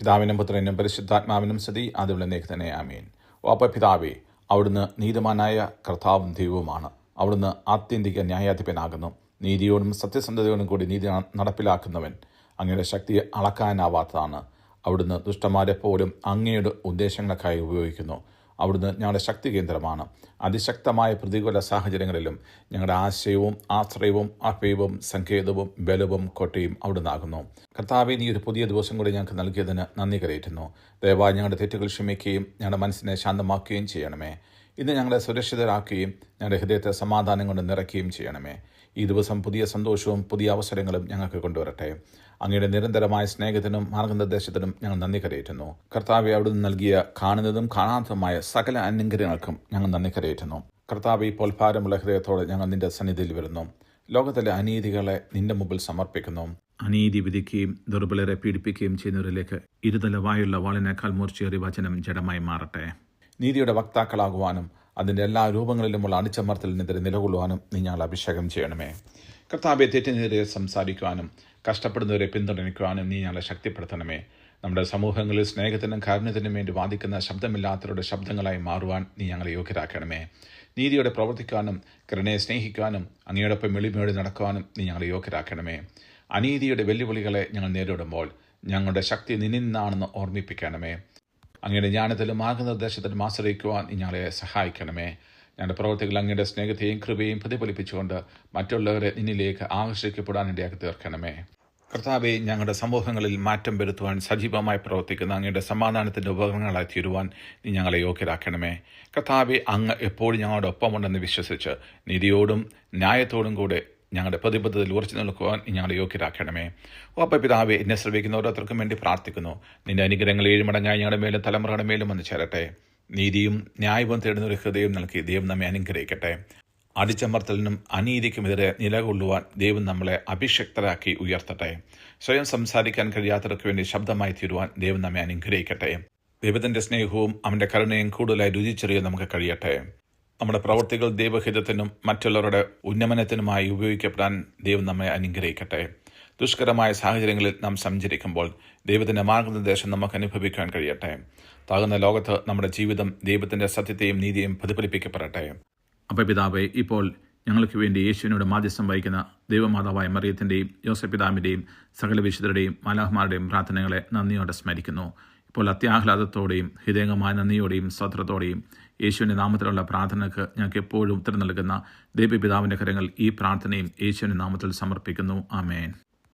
പിതാവിനും പുത്രനും പരിശുദ്ധാത്മാവിനും സ്ഥിതി അതുപോലെ നേക്ക് തന്നെ ആമീൻ. വാപ്പ പിതാവേ അവിടുന്ന് നീതിമാനായ കർത്താവും ദൈവവുമാണ്. അവിടുന്ന് ആത്യന്തിക ന്യായാധിപനാകുന്നു. നീതിയോടും സത്യസന്ധതയോടും കൂടി നീതി നടപ്പിലാക്കുന്നവൻ അങ്ങയുടെ ശക്തിയെ അളക്കാനാവാത്തതാണ്. അവിടുന്ന് ദുഷ്ടന്മാരെ പോലും അങ്ങയുടെ ഉദ്ദേശങ്ങൾക്കായി ഉപയോഗിക്കുന്നു. അവിടുന്ന് ഞങ്ങളുടെ ശക്തി കേന്ദ്രമാണ്. അതിശക്തമായ പ്രതികൂല സാഹചര്യങ്ങളിലും ഞങ്ങളുടെ ആശയവും ആശ്രയവും അഭയവും സങ്കേതവും ബലവും കൊട്ടയും അവിടുന്നാകുന്നു കർത്താവെ നീ ഒരു പുതിയ ദിവസം കൂടി ഞങ്ങൾക്ക് നൽകിയതിന് നന്ദി കരയറ്റുന്നു. ദയവായി ഞങ്ങളുടെ തെറ്റുകൾ ക്ഷമിക്കുകയും ഞങ്ങളുടെ മനസ്സിനെ ശാന്തമാക്കുകയും ചെയ്യണമേ. ഇന്ന് ഞങ്ങളെ സുരക്ഷിതരാക്കുകയും ഞങ്ങളുടെ ഹൃദയത്തെ സമാധാനം കൊണ്ട് നിറയ്ക്കുകയും ചെയ്യണമേ. ഈ ദിവസം പുതിയ സന്തോഷവും പുതിയ അവസരങ്ങളും ഞങ്ങൾക്ക് കൊണ്ടുവരട്ടെ. അങ്ങയുടെ നിരന്തരമായ സ്നേഹത്തിനും മാർഗനിർദ്ദേശത്തിനും ഞങ്ങൾ നന്ദി കരയേറ്റുന്നു. കർത്താവെ അവിടുന്ന് നൽകിയ കാണുന്നതും കാണാത്തതുമായ സകല അനുഗ്രഹങ്ങൾക്കും ഞങ്ങൾ നന്ദി കരയേറ്റുന്നു. കർത്താവ് ഇപ്പോൾ ഭാരമുള്ള ഹൃദയത്തോടെ ഞങ്ങൾ നിന്റെ സന്നിധിയിൽ വരുന്നു. ലോകത്തിലെ അനീതികളെ നിന്റെ മുമ്പിൽ സമർപ്പിക്കുന്നു. അനീതി വിധിക്കുകയും ദുർബലരെ പീഡിപ്പിക്കുകയും ചെയ്യുന്നവരിലേക്ക് ഇരുതലവായുള്ള വാളിനേക്കാൾ മൂർച്ചയേറിയ വചനം ജഡമായി മാറട്ടെ. നീതിയുടെ വക്താക്കളാകുവാനും അതിന്റെ എല്ലാ രൂപങ്ങളിലുമുള്ള അടിച്ചമർത്തലിനെതിരെ നിലകൊള്ളുവാനും നീ ഞങ്ങൾ അഭിഷേകം ചെയ്യണമേ. കർത്താവെ തെറ്റിനെതിരെ സംസാരിക്കുവാനും കഷ്ടപ്പെടുന്നവരെ പിന്തുണയ്ക്കുവാനും നീ ഞങ്ങളെ ശക്തിപ്പെടുത്തണമേ. നമ്മുടെ സമൂഹങ്ങളിൽ സ്നേഹത്തിനും കാരുണ്യത്തിനും വേണ്ടി വാദിക്കുന്ന ശബ്ദമില്ലാത്തവരുടെ ശബ്ദങ്ങളായി മാറുവാൻ നീ ഞങ്ങളെ യോഗ്യരാക്കണമേ. നീതിയോടെ പ്രവർത്തിക്കാനും കരുണയെ സ്നേഹിക്കുവാനും അങ്ങയോടൊപ്പം എളിമയോടെ നടക്കുവാനും നീ ഞങ്ങളെ യോഗ്യരാക്കണമേ. അനീതിയുടെ വെല്ലുവിളികളെ ഞങ്ങൾ നേരിടുമ്പോൾ ഞങ്ങളുടെ ശക്തി നിന്നാണെന്ന് ഓർമ്മിപ്പിക്കണമേ. അങ്ങയുടെ ജ്ഞാനത്തിലും മാർഗനിർദ്ദേശത്തിലും ആശ്രയിക്കുവാൻ ഇങ്ങളെ സഹായിക്കണമേ. ഞങ്ങളുടെ പ്രവർത്തികൾ അങ്ങയുടെ സ്നേഹത്തെയും കൃപയും പ്രതിഫലിപ്പിച്ചുകൊണ്ട് മറ്റുള്ളവരെ നിന്നിലേക്ക് ആകർഷിക്കപ്പെടാൻ ഇടയാക്കി തീർക്കണമേ. കർത്താവെ ഞങ്ങളുടെ സമൂഹങ്ങളിൽ മാറ്റം വരുത്തുവാൻ സജീവമായി പ്രവർത്തിക്കുന്ന അങ്ങയുടെ സമാധാനത്തിന്റെ ഉപകരണങ്ങളായി തീരുവാൻ നീ ഞങ്ങളെ യോഗ്യരാക്കണമേ. കർത്താവെ അങ്ങ് എപ്പോഴും ഞങ്ങളുടെ ഒപ്പമുണ്ടെന്ന് വിശ്വസിച്ച് നീതിയോടും ന്യായത്തോടും കൂടെ ഞങ്ങളുടെ പ്രതിബദ്ധതയിൽ ഉറച്ചു നിൽക്കുവാൻ ഞങ്ങളെ യോഗ്യരാക്കണമേ. ഓ അപ്പ പിതാവെ എന്നെ ശ്രമിക്കുന്ന ഓരോരുത്തർക്കും വേണ്ടി പ്രാർത്ഥിക്കുന്നു. നിന്റെ അനുഗ്രഹങ്ങൾ ഏഴുമടങ്ങായി ഞങ്ങളുടെ മേലും തലമുറയുടെ മേലും വന്ന് ചേരട്ടെ. നീതിയും ന്യായവും തേടുന്ന ഒരു ഹൃദയം നൽകി ദൈവം നമ്മെ അനുഗ്രഹിക്കട്ടെ. അടിച്ചമർത്തലിനും അനീതിക്കുമെതിരെ നിലകൊള്ളുവാൻ ദൈവം നമ്മളെ അഭിഷക്തരാക്കി ഉയർത്തട്ടെ. സ്വയം സംസാരിക്കാൻ കഴിയാത്തവർക്ക് വേണ്ടി ശബ്ദമായി തീരുവാൻ ദൈവം നമ്മെ അനുഗ്രഹിക്കട്ടെ. ദൈവത്തിന്റെ സ്നേഹവും അവന്റെ കരുണയും കൂടുതലായി രുചിച്ചെറിയാൻ നമുക്ക് കഴിയട്ടെ. നമ്മുടെ പ്രവൃത്തികൾ ദൈവഹിതത്തിനും മറ്റുള്ളവരുടെ ഉന്നമനത്തിനുമായി ഉപയോഗിക്കപ്പെടാൻ ദൈവം നമ്മെ അനുഗ്രഹിക്കട്ടെ. ദുഷ്കരമായ സാഹചര്യങ്ങളിൽ നാം സഞ്ചരിക്കുമ്പോൾ ദൈവത്തിന്റെ മാർഗനിർദ്ദേശം നമുക്ക് അനുഭവിക്കാൻ കഴിയട്ടെ. താകുന്ന ലോകത്ത് നമ്മുടെ ജീവിതം ദൈവത്തിന്റെ സത്യത്തെയും നീതിയെയും പ്രതിഫലിപ്പിക്കപ്പെടട്ടെ. അപ്പോൾ ഇപ്പോൾ ഞങ്ങൾക്ക് വേണ്ടി യേശുവിനോട് മാധ്യസ്ഥം വഹിക്കുന്ന ദൈവമാതാവായ മറിയത്തിന്റെയും യോസഫ് പിതാവിന്റെയും സകല വിശുദ്ധരുടെയും മാലാഹ്മാരുടെയും പ്രാർത്ഥനകളെ നന്ദിയോടെ സ്മരിക്കുന്നു. ഇപ്പോൾ അത്യാഹ്ലാദത്തോടെയും ഹൃദയംഗമായ നന്ദിയോടെയും സ്വത്രത്തോടെയും യേശുവിന്റെ നാമത്തിലുള്ള പ്രാർത്ഥനയ്ക്ക് ഞങ്ങൾക്ക് എപ്പോഴും ഉത്തരം നൽകുന്ന ദേവി പിതാവിന്റെ കരങ്ങൾ ഈ പ്രാർത്ഥനയും യേശുവിന്റെ നാമത്തിൽ സമർപ്പിക്കുന്നു. ആമേൻ.